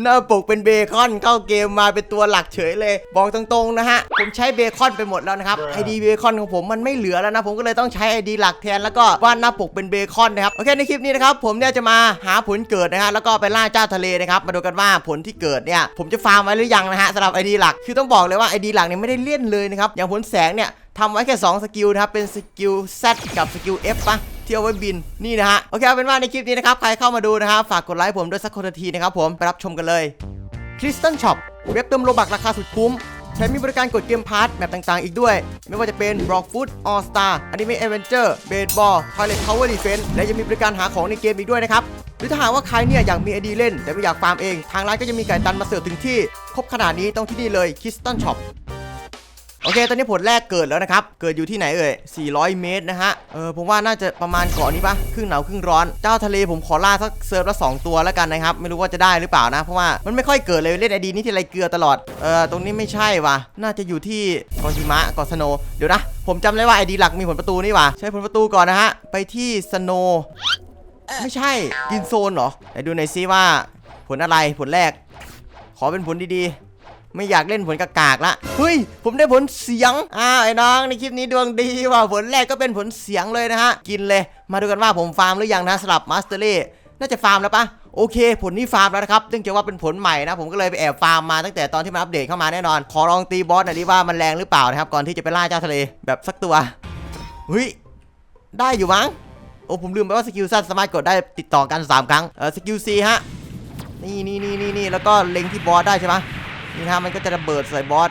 หน้าปกเป็นเบคอนเข้าเกมมาเป็นตัวหลักเฉยเลย บอกตรงๆนะฮะ ผมใช้เบคอนไปหมดแล้วนะครับไอดีเบคอนของผมมันไม่เหลือแล้วนะ ผมก็เลยต้องใช้ไอดีหลักแทนแล้วก็วาดหน้าปกเป็นเบคอนนะครับโอเคในคลิปนี้นะครับผมเนี่ยจะมาหาผลเกิดนะฮะแล้วก็ไปล่าเจ้าทะเลนะครับมาดูกันว่าผลที่เกิดเนี่ยผมจะฟาร์มไว้หรือยังนะฮะสำหรับไอดีหลักคือต้องบอกเลยว่าไอดีหลักเนี่ยไม่ได้เล่นเลยนะครับอย่างผลแสงเนี่ยทำไว้แค่2สกิลนะครับเป็นสกิล Z กับสกิล F ปะ ที่เอาไว้บินนี่นะฮะโอเคเอาเป็นว่าในคลิปนี้นะครับใครเข้ามาดูนะครับฝากกดไลค์ผมด้วยสักคนทีนะครับผมไปรับชมกันเลย Crystal Shop เว็บเติมโลบักราคาสุดคุ้มแถมมีบริการกดเกมพาร์ทแบบต่างๆ อีกด้วย ไม่ว่าจะเป็น Rock Food All Star Anime Adventure Baseball Toilet Tower Defense และยังมีบริการหาของในเกมอีกด้วยนะครับ หรือถ้าหากว่าใครเนี่ยอยากมีไอดีเล่น แต่ไม่อยากฟาร์มเอง ทางร้านก็จะมีไก่ตันมาเสิร์ฟถึงที่ ครบขนาดนี้ต้องที่นี่เลย Crystal Shop เคตอนนี้ผลแรกเกิดแล้วนะครับ เกิดอยู่ที่ไหนเอ่ย 400 เมตรนะฮะ เออผมว่าน่าจะประมาณเกาะนี้ปะครึ่งหนาวครึ่งร้อน เจ้าทะเลผมขอล่าสักเซิร์ฟละ2ตัวแล้วกันนะครับ ไม่รู้ว่าจะได้หรือเปล่านะ เพราะว่ามันไม่ค่อยเกิดเลยเล่นไอดีนี่ที่ไรเกลือตลอด เออตรงนี้ไม่ใช่วะน่าจะอยู่ที่เกาะหิมะเกาะสโนเดี๋ยวนะ ผมจำได้ว่าไอดีหลักมีผลประตูนี่วะใช้ผลประตูก่อนนะฮะ ไปที่สโนไม่ใช่กินโซนเหรอไหนดูหน่อยซิว่าผลอะไรผลแรก ขอเป็นผลดีๆ ไม่อยากเล่นผลกากๆละเฮ้ย ผมได้ผลเสียง อ้าวไอ้น้องในคลิปนี้ดวงดีว่ะผลแรกก็เป็นผลเสียงเลยนะฮะ กินเลย มาดูกันว่าผมฟาร์มหรือยังนะสลับมาสเตอร์เล่น่าจะฟาร์มแล้วปะโอเค ผลนี้ฟาร์มแล้วนะครับเนื่องจากว่าเป็นผลใหม่นะ ผมก็เลยไปแอบฟาร์มมาตั้งแต่ตอนที่มันอัปเดตเข้ามาแน่นอน ขอลองตีบอสหน่อยดิว่ามันแรงหรือเปล่านะครับ ก่อนที่จะไปล่าเจ้าทะเลแบบสักตัวเฮ้ยได้อยู่มั้งโอ้ผมลืมไปว่าสกิลสั้นสามารถกดได้ติดต่อกัน 3 ครั้งเออสกิล C ฮะนี่นี่นี่นี่นี่แล้วก็เล็งที่บอสได้ใช่ไหม นี่นะมันก็จะระเบิดใส่บอส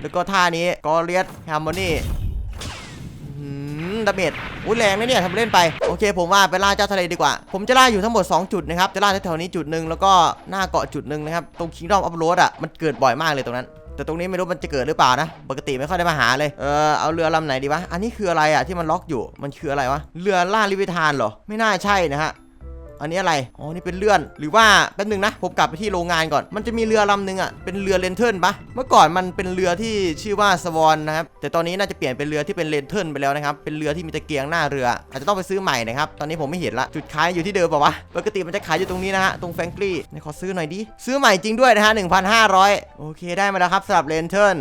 แล้วก็ท่านี้กอเลียสฮาร์โมนีดาเมจอุ้ยแรงนะเนี่ยทำเล่นไป โอเค ผมว่าไปล่าเจ้าทะเลดีกว่า ผมจะล่าอยู่ทั้งหมด 2 จุดนะครับ จะล่าแถวๆนี้จุดหนึ่งแล้วก็หน้าเกาะจุดหนึ่งนะครับ ตรงคิงดอมอัพโหลดอะ มันเกิดบ่อยมากเลยตรงนั้น แต่ตรงนี้ไม่รู้มันจะเกิดหรือเปล่านะ ปกติไม่ค่อยได้มาหาเลย เออเอาเรือลำไหนดีวะ อันนี้คืออะไรอะที่มันล็อกอยู่ มันคืออะไรวะ เรือล่าลิเวทานเหรอ ไม่น่าใช่นะฮะ อันนี้อะไร อ๋อ นี่เป็นเลื่อน หรือว่าแป๊บนึงนะ ผมกลับไปที่โรงงานก่อน มันจะมีเรือลำนึงอะ เป็นเรือเลนเทิร์นปะเมื่อก่อนมันเป็นเรือที่ชื่อว่าสวอนนะครับ แต่ตอนนี้น่าจะเปลี่ยนเป็นเรือที่เป็นเลนเทิร์นไปแล้วนะครับ เป็นเรือที่มีตะเกียงหน้าเรือ อาจจะต้องไปซื้อใหม่นะครับ ตอนนี้ผมไม่เห็นละ จุดขายอยู่ที่เดิมป่าวะ ปกติมันจะขายอยู่ตรงนี้นะฮะ ตรงแฟงกี้ขอซื้อหน่อยดิ ซื้อใหม่จริงด้วยนะฮะ1,500 โอเค ได้มาแล้วครับสำหรับเลนเทิร์น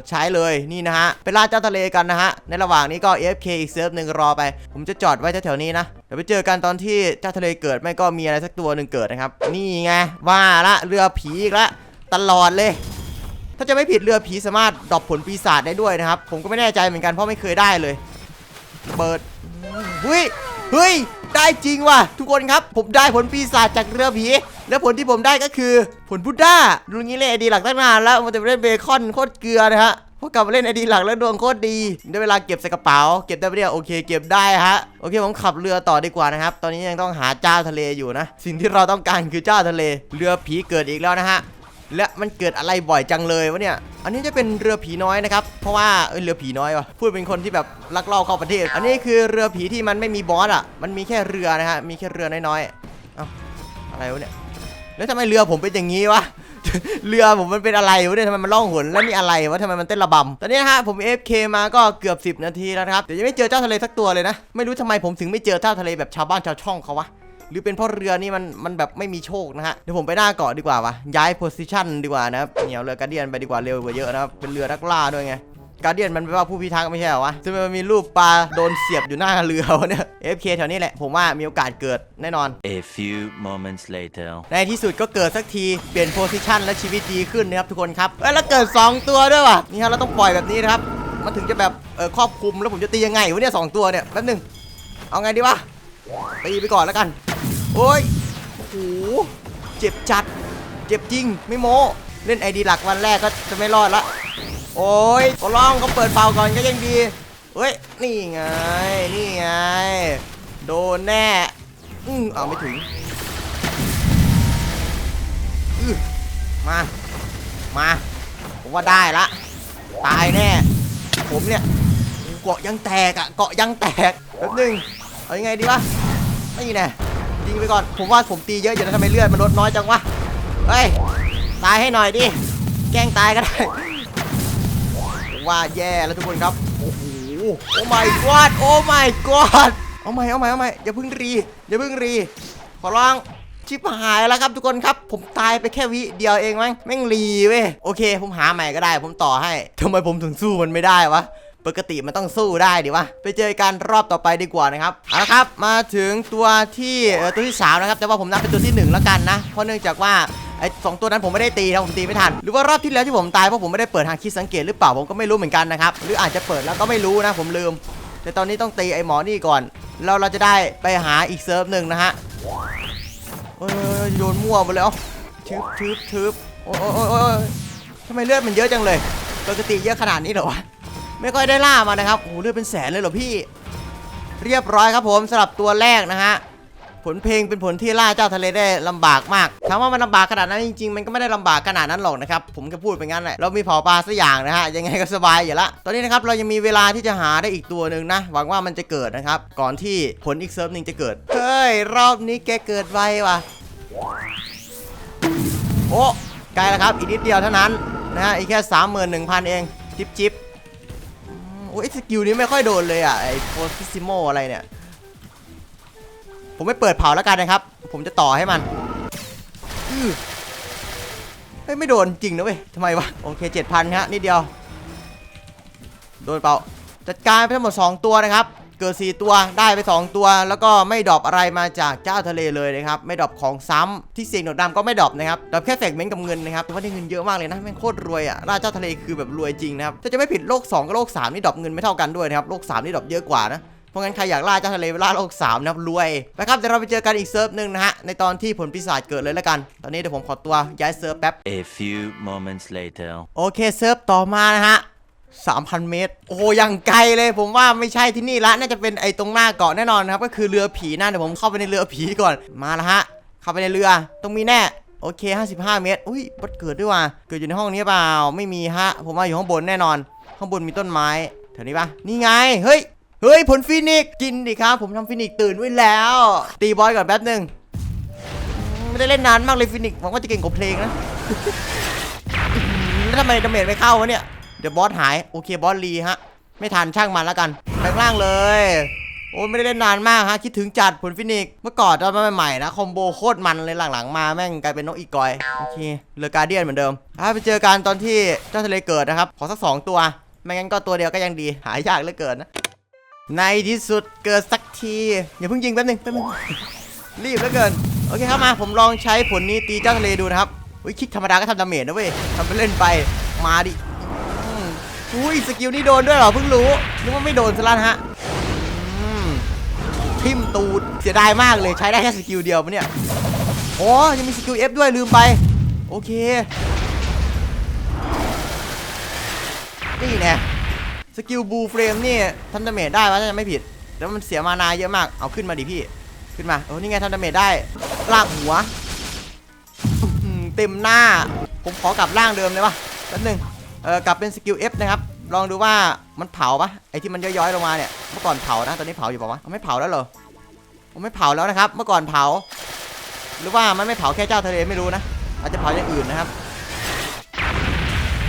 ดใช้เลยนี่นะฮะไปล่าเจ้าทะเลกันนะฮะในระหว่างนี้ก็ AFK อีกเซิร์ฟหนึ่งรอไป ผมจะจอดไว้แถวๆนี้นะเดี๋ยวไปเจอกันตอนที่เจ้าทะเลเกิดไม่ก็มีอะไรสักตัวหนึ่งเกิดนะครับนี่ไงว่าละเรือผีอีกละตลอดเลย ถ้าจะไม่ผิดเรือผีสามารถดรอปผลปีศาจได้ด้วยนะครับ ผมก็ไม่แน่ใจเหมือนกันเพราะไม่เคยได้เลย เปิดเฮ้ย เฮ้ย ได้จริงว่ะ ทุกคนครับ ผมได้ผลปีศาจจากเรือผี แล้วผลที่ผมได้ก็คือ ผลพุดด้าดูงี้เล่นไอดีหลักตั้งนานแล้วมันจะเล่นเบคอนโคตรเกลือนะฮะพอกลับมาเล่นไอดีหลักแล้วดวงโคตรดี ได้เวลาเก็บใส่กระเป๋า เก็บได้ไมเนี่ยโอเค เก็บได้ฮะ โอเค ผมขับเรือต่อดีกว่านะครับ ตอนนี้ยังต้องหาเจ้าทะเลอยู่นะ สิ่งที่เราต้องการคือเจ้าทะเล เรือผีเกิดอีกแล้วนะฮะ และมันเกิดอะไรบ่อยจังเลยวะเนี่ย อันนี้จะเป็นเรือผีน้อยนะครับ เพราะว่าเอยเรือผีน้อยวะพูดเป็นคนที่แบบลักลอบเข้าประเทศ อันนี้คือเรือผีที่มันไม่มีบอสอะ มันมีแค่เรือนะฮะ มีแค่เรือน้อยๆเอ้าอะไรวะเนี่ย แล้วทำไมเรือผมเป็นอย่างนี้วะ เรือผมมันเป็นอะไรวะเนี่ยทำไมมันล่องหนแล้วมีอะไรวะทำไมมันเต้นระบำ ตอนนี้นะฮะผม AFK มาก็เกือบ 10 นาทีแล้วนะครับ แต่ยังไม่เจอเจ้าทะเลสักตัวเลยนะ ไม่รู้ทำไมผมถึงไม่เจอเจ้าทะเลแบบชาวบ้านชาวช่องเขาวะ หรือเป็นเพราะเรือนี่มันมันแบบไม่มีโชคนะฮะเดี๋ยวผมไปหน้าเกาะดีกว่าวะย้ายโพสิชันดีกว่านะครับเหนียวเรือการเดียนไปดีกว่าเร็วกว่าเยอะนะครับเป็นเรือนักล่าด้วยไงการเดียนมันแปลว่าผู้พิทักษ์ไม่ใช่เหรอวะทำไมมันมีรูปปลาโดนเสียบอยู่หน้าเรือวะเนี่ย FK แถวนี้แหละ ผมว่ามีโอกาสเกิดแน่นอน A few moments later. ในที่สุดก็เกิดสักที เปลี่ยนโพสิชันและชีวิตดีขึ้นนะครับทุกคนครับ เอ้ยแล้วเกิด 2 ตัวด้วยว่ะนี่ฮะเราต้องปล่อยแบบนี้นะครับ มันถึงจะแบบเออครอบคลุมแล้วผมจะตียังไงวะเนี่ยสองตัวเนี่ยแป๊บหนึงเอาไงดีวะ ตีไปก่อนแล้วกัน โอ้ยโอ้โหเจ็บจัด เจ็บจริง ไม่โม้ เล่นไอดีหลักวันแรกก็จะไม่รอดละ โอ้ยขอร้องเขาเปิดเป่าก่อนก็ยังดี เฮ้ย นี่ไง นี่ไง โดนแน่ อืมเอาไม่ถึงอือมา มาผมว่าได้ละ ตายแน่ ผมเนี่ย เกาะยังแตกอะเกาะยังแตกแป๊บนึง เอายังไงดีวะนี่แน่ยิงไปก่อน ผมว่าผมตีเยอะอยู่นะทำไมเลือดมันลดน้อยจังวะ เฮ้ย ตายให้หน่อยดิ แกล้งตายก็ได้ ว่าแย่แล้วทุกคนครับ โอ้โห โอ้ my god โอ้ my god เอาใหม่เอาใหม่เอาใหม่อย่าเพิ่งรี อย่าเพิ่งรี ขอร้องชิบหายแล้วครับทุกคนครับ ผมตายไปแค่วิเดียวเองมั้งแม่งรีเว้ย โอเค ผมหาใหม่ก็ได้ ผมต่อให้ทำไมผมถึงสู้มันไม่ได้วะ ปกติมันต้องสู้ได้ดิวะ ไปเจอกันรอบต่อไปดีกว่านะครับ เอาละครับ มาถึงตัวที่ตัวที่สามนะครับ แต่ว่าผมนับเป็นตัวที่หนึ่งแล้วกันนะ เพราะเนื่องจากว่าไอ้สองตัวนั้นผมไม่ได้ตีนะผมตีไม่ทัน หรือว่ารอบที่แล้วที่ผมตายเพราะผมไม่ได้เปิดทางคิดสังเกตหรือเปล่าผมก็ไม่รู้เหมือนกันนะครับ หรืออาจจะเปิดแล้วก็ไม่รู้นะผมลืม แต่ตอนนี้ต้องตีไอ้หมอนี่ก่อน แล้วเราจะได้ไปหาอีกเซิร์ฟหนึ่งนะฮะเอ้ยโยนมั่วหมดเลยเอ้าทึบทึบทึบโอ้ยโอ้ยโอ้ยโอ้ยทำไมเลือดมันเยอะจังเลย ปกติเยอะขนาดนี้เหรอวะ ไม่ค่อยได้ล่ามานะครับโอ้โหเลือดเป็นแสนเลยเหรอพี่ เรียบร้อยครับผมสำหรับตัวแรกนะฮะผลเพลงเป็นผลที่ล่าเจ้าทะเลได้ลำบากมากถามว่ามันลำบากขนาดนั้นจริงๆ มันก็ไม่ได้ลำบากขนาดนั้นหรอกนะครับ ผมก็พูดไปงั้นแหละ เรามีเผาปลาสักอย่างนะฮะ ยังไงก็สบายอยู่ละ ตอนนี้นะครับ เรายังมีเวลาที่จะหาได้อีกตัวหนึ่งนะ หวังว่ามันจะเกิดนะครับ ก่อนที่ผลอีกเซิร์ฟหนึ่งจะเกิด เฮ้ย รอบนี้แกเกิดไวว่ะ โอ้ใกล้แล้วครับ อีกนิดเดียวเท่านั้นนะฮะ อีกแค่ 31,000 เอง จิบจิบ โอ้ยสกิลนี้ไม่ค่อยโดนเลยอะไอโฟร์ซิซิโมอะไรเนี่ย ผมไม่เปิดเผาแล้วกันนะครับ ผมจะต่อให้มันเฮ้ยไม่โดนจริงนะเว้ยทำไมวะ โอเคเจ็ดพันฮะนิดเดียว โดนเปล่าจัดการไปทั้งหมด 2 ตัวนะครับ เกิด 4 ตัวได้ไป 2 ตัว แล้วก็ไม่ดรอปอะไรมาจากเจ้าทะเลเลยนะครับ ไม่ดรอปของซ้ำที่เสียงโดดดำก็ไม่ดรอปนะครับดรอปแค่แฟกเมนต์กับเงินนะครับแต่ว่าได้เงินเยอะมากเลยนะแม่งโคตรรวยอะราชเจ้าทะเลคือแบบรวยจริงนะครับถ้าจะไม่ผิดโลก2กับโลก3นี่ดรอปเงินไม่เท่ากันด้วยนะครับโลก3นี่ดรอปเยอะกว่านะเพราะงั้นใครอยากล่าเจ้าทะเลไปล่าโลก3นะครับรวยนะครับเดี๋ยวเราไปเจอกันอีกเซิร์ฟหนึ่งนะฮะในตอนที่ผลปีศาจเกิดเลยแล้วกัน ตอนนี้เดี๋ยวผมขอตัวย้ายเซิร์ฟแป๊บ A few moments later. โอเคเซิร์ฟต่อมานะฮะ 3,000 เมตร โอ้ยังไกลเลย ผมว่าไม่ใช่ที่นี่ละ น่าจะเป็นไอ้ตรงหน้าเกาะแน่นอนนะครับ ก็คือเรือผีนะเดี๋ยวผมเข้าไปในเรือผีก่อน มาละฮะ เข้าไปในเรือ ต้องมีแน่ โอเค 55 เมตร อุ้ยบัดเกิดด้วยว่ะ เกิดอยู่ในห้องนี้เปล่า ไม่มีฮะ ผมว่าอยู่ข้างบนแน่นอน ข้างบนมีต้นไม้แถวนี้ปะนี่ไง เฮ้ย เฮ้ย ผลฟินิกกินดิครับ ผมทำฟินิกตื่นไว้แล้ว ตีบอยก่อนแป๊บหนึ่งไม่ได้เล่นนานมากเลยฟินิกหวังว่าจะเก่งกว่าเพลงนะแล้วทำไมดาเมจไม่เข้าวะเนี่ย ดี๋ยวบอสหาย โอเคบอสรีฮะ ไม่ทันช่างมันแล้วกันแปลงร่างเลย โอ้ไม่ได้เล่นนานมากฮะ คิดถึงจัดผลฟินิก เมื่อก่อนตอนใหม่ๆนะคอมโบโคตรมันเลยหลังๆ มาแม่งกลายเป็นนกอีกอย โอเคเรือการเดียนเหมือนเดิมถ้าไปเจอกันตอนที่เจ้าทะเลเกิดนะครับ ขอสักสองตัว ไม่งั้นก็ตัวเดียวก็ยังดี หายากเหลือเกินนะ ในที่สุดเกิดสักทีอย่าเพิ่งยิงแป๊บนึงแป๊บนึงรีบเหลือเกิน โอเคครับมาผมลองใช้ผลนี้ตีเจ้าทะเลดูนะครับอุ้ยคิกธรรมดาก็ทำดาเมจนะเว้ยทำไปเล่นไป มาดิ อุ้ยสกิลนี้โดนด้วยเหรอเพิ่งรู้นึกว่าไม่โดนซะแล้วฮะทิมตูดเสียดายมากเลยใช้ได้แค่สกิลเดียวปะเนี่ยอ๋อยังมีสกิล F ด้วยลืมไป โอเค นี่แน่สกิลบูเฟรมนี่ทำดาเมจได้ปะถ้าจะไม่ผิดแต่ว่ามันเสียมานาเยอะมาก เอาขึ้นมาดิพี่ ขึ้นมาเออนี่ไงทำดาเมจได้ลากหัวเต็มหน้า ผมขอกลับร่างเดิมเลยปะแป๊บนึง เออกลับเป็นสกิล F นะครับ ลองดูว่ามันเผาปะไอที่มันย้อยๆลงมาเนี่ย เมื่อก่อนเผานะ ตอนนี้เผาอยู่ปะวะเอาไม่เผาแล้วเหรอผมไม่เผาแล้วนะครับ เมื่อก่อนเผา หรือว่ามันไม่เผาแค่เจ้าทะเลไม่รู้นะ อาจจะเผาอย่างอื่นนะครับ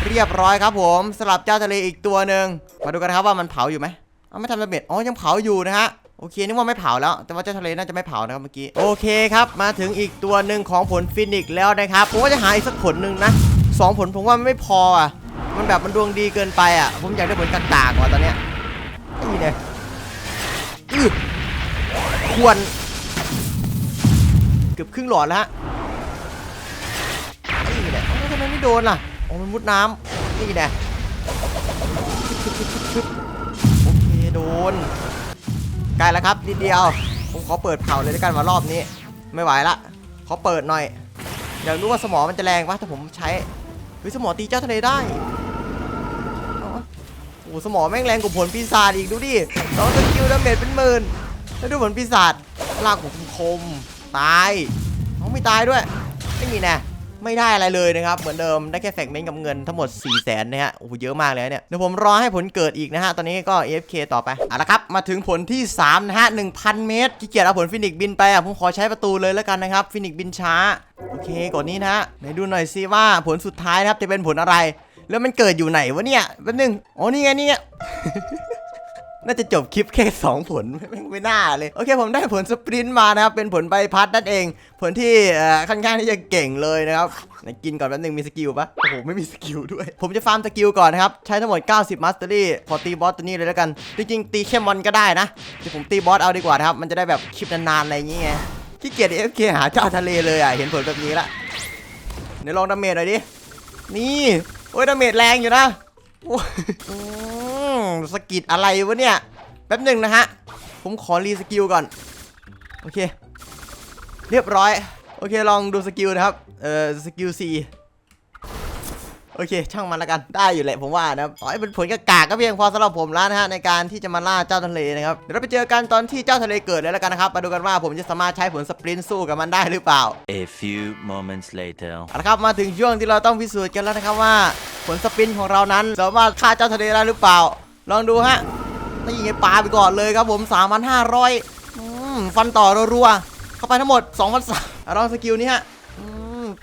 เรียบร้อยครับผมสลับเจ้าทะเลอีกตัวหนึ่งมาดูกันครับว่ามันเผาอยู่ไหมเอาไม่ทำดาเมจอ๋อยังเผาอยู่นะฮะโอเคนึกว่าไม่เผาแล้ว แต่ว่าเจ้าทะเลน่าจะไม่เผานะครับเมื่อกี้ โอเคครับ มาถึงอีกตัวหนึ่งของผลฟินิกแล้วนะครับ ผมว่าจะหาอีกสักผลหนึ่งนะสองผลผมว่าไม่พออะ มันแบบมันดวงดีเกินไปอะ ผมอยากได้ผลกากว่ะตอนเนี้ยนี่เนี่ยอือควร เกือบครึ่งหลอดแล้วฮะนี่แหละเอ้าทำไมไม่โดนล่ะโอ๋อมันมุดน้ำนี่แหละชึบชึบชึบชึบโอเคโดนใกล้แล้วครับนิดเดียว ผมขอเปิดเผาเลยแล้วยกันว่ารอบนี้ ไม่ไหวละขอเปิดหน่อยอยากรู้ว่าสมอมันจะแรงปะถ้าผมใช้หรือสมอตีเจ้าทะเลได้ โอ้สมองแม่งแรงกว่าผลปีศาจอีกดูดิสองสกิลดาเมจเป็นหมื่นแล้วดูผลปีศาจลากของคมตายเขาไม่ตายด้วย ไม่มีแน่ไม่ได้อะไรเลยนะครับ เหมือนเดิมได้แค่แฟกเมนต์กับเงินทั้งหมด 4 0 0แสนนะฮะโอ้โหเยอะมากเลยเนี่ยเดี๋ยวผมรอให้ผลเกิดอีกนะฮะ ตอนนี้ก็ AFK ต่อไป เอาละครับ มาถึงผลที่ 3 นะฮะ 1,000 เมตรขี้เกียจเอาผลฟินิกบินไปอะ ผมขอใช้ประตูเลยแล้วกันนะครับ ฟินิกบินช้า โอเคก่อนนี้นะฮะไหนดูหน่อยซิว่าผลสุดท้ายนะครับจะเป็นผลอะไร แล้วมันเกิดอยู่ไหนวะเนี่ยแป๊บนึงอ๋อนี่ไงนี่ไงน่าจะจบคลิปแค่ 2 ผลไม่ไม่น่าเลย โอเคผมได้ผลสปรินต์มานะครับ เป็นผลใบพัดนั่นเอง ผลที่เอ่อค่อนข้างที่จะเก่งเลยนะครับกินก่อนแป๊บนึงมีสกิลปะโอ้โห ไม่มีสกิลด้วย ผมจะฟาร์มสกิลก่อนนะครับ ใช้ทั้งหมด 90 มาสเตอรี่ พอตีบอสตัวนี้เลยแล้วกัน จริงๆ ตีแค่มอนก็ได้นะเดี๋ยวผมตีบอสเอาดีกว่านะครับ มันจะได้แบบคลิปนานๆอะไรอย่างเงี้ยขี้เกียจ FK หาเจ้าทะเลเลยอะเห็นผลแบบนี้ละเดี๋ยวลองดาเมจหน่อยดินี่ อ้ยดาเมจแรงอยู่นะโอ้สกิดอะไรวะเนี่ย แป๊บหนึ่งนะฮะ ผมขอรีสกิลก่อน โอเค เรียบร้อย โอเคลองดูสกิลนะครับ เอ่อ สกิล 4 โอเค ช่างมันละกันได้อยู่แหละผมว่านะครับต่อให้เป็นผลกากาก็เพียงพอสำหรับผมแล้วนะฮะในการที่จะมาล่าเจ้าทะเลนะครับเดี๋ยวเราไปเจอกันตอนที่เจ้าทะเลเกิดเลยแล้วกันนะครับมาดูกันว่าผมจะสามารถใช้ผลสปรินต์สู้กับมันได้หรือเปล่า A few moments later. เอาละครับมาถึงช่วงที่เราต้องพิสูจน์กันแล้วนะครับว่า ผลสปินของเรานั้นสามารถฆ่าเจ้าทะเลได้หรือเปล่า ลองดูฮะนี่ยิงไอ้ปลาไปก่อนเลยครับผม3,500อืมฟันต่อรัวๆเข้าไปทั้งหมด2,300ลองสกิลนี้ฮะอืม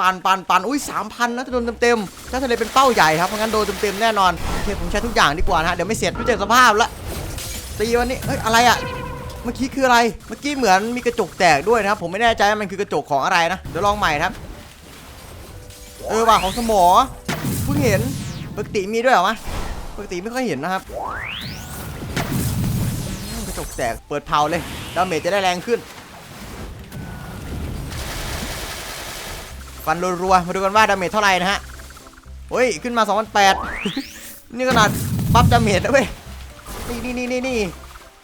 ปันปันปันอุ้ย3,000นะจะโดนเต็มๆเจ้าทะเลเป็นเป้าใหญ่ครับเพราะงั้นโดนเต็มๆแน่นอนโอเคผมใช้ทุกอย่างดีกว่านะฮะเดี๋ยวไม่เสร็จรู้จักสภาพละตีวันนี้เฮ้ยอะไรอะเมื่อกี้คืออะไร เมื่อกี้เหมือนมีกระจกแตกด้วยนะครับ ผมไม่แน่ใจว่ามันคือกระจกของอะไรนะ เดี๋ยวลองใหม่ครับ เออว่ะของสมอเพิ่งเห็น ปกติมีด้วยเหรอวะ ปกติไม่ค่อยเห็นนะครับ กระจกแตก เปิดเผาเลยดาเมจจะได้แรงขึ้น ฟันรัวๆ มาดูกันว่าดาเมจเท่าไหร่นะฮะเฮ้ย ขึ้นมา2,800นี่ขนาดบัฟดาเมจนะเว้ย นี่นี่นี่นี่นี่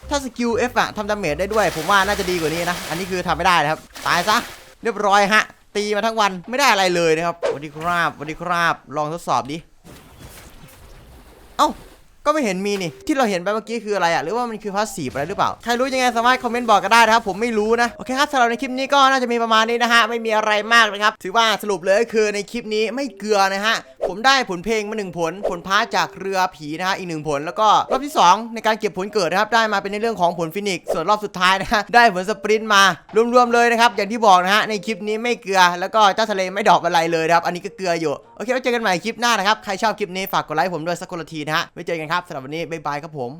ถ้าสกิล F อะทำดาเมจได้ด้วย ผมว่าน่าจะดีกว่านี้นะ อันนี้คือทำไม่ได้นะครับ ตายซะ เรียบร้อยฮะ ตีมาทั้งวันไม่ได้อะไรเลยนะครับวัสดีครับวัสดีครับ ลองทดสอบดิ เอ้า ก็ไม่เห็นมีนี่ที่เราเห็นไปเมื่อกี้คืออะไรอะหรือว่ามันคือพาสซีฟอะไรหรือเปล่าใครรู้ยังไงสามารถคอมเมนต์บอกก็ได้นะครับผมไม่รู้นะโอเคครับสำหรับในคลิปนี้ก็น่าจะมีประมาณนี้นะฮะไม่มีอะไรมากนะครับถือว่าสรุปเลยก็คือในคลิปนี้ไม่เกลือนะฮะผมได้ผลเพลงมาหนึ่งผล ผลพาจากเรือผีนะฮะอีกหนึ่งผล แล้วก็รอบที่ 2 ในการเก็บผลเกิดนะครับ ได้มาเป็นในเรื่องของผลฟินิกส่วนรอบสุดท้ายนะฮะได้ผลสปรินต์มารวมๆเลยนะครับ อย่างที่บอกนะฮะในคลิปนี้ไม่เกลือ แล้วก็เจ้าทะเลไม่ดอกอะไรเลยนะครับ อันนี้ก็เกลืออยู่ โอเคไว้เจอกันใหม่คลิปหน้านะครับ ใครชอบคลิปนี้ฝากกดไลค์ผมด้วยสักคนละทีนะฮะไว้เจอกันครับสำหรับวันนี้บ๊ายบายครับผม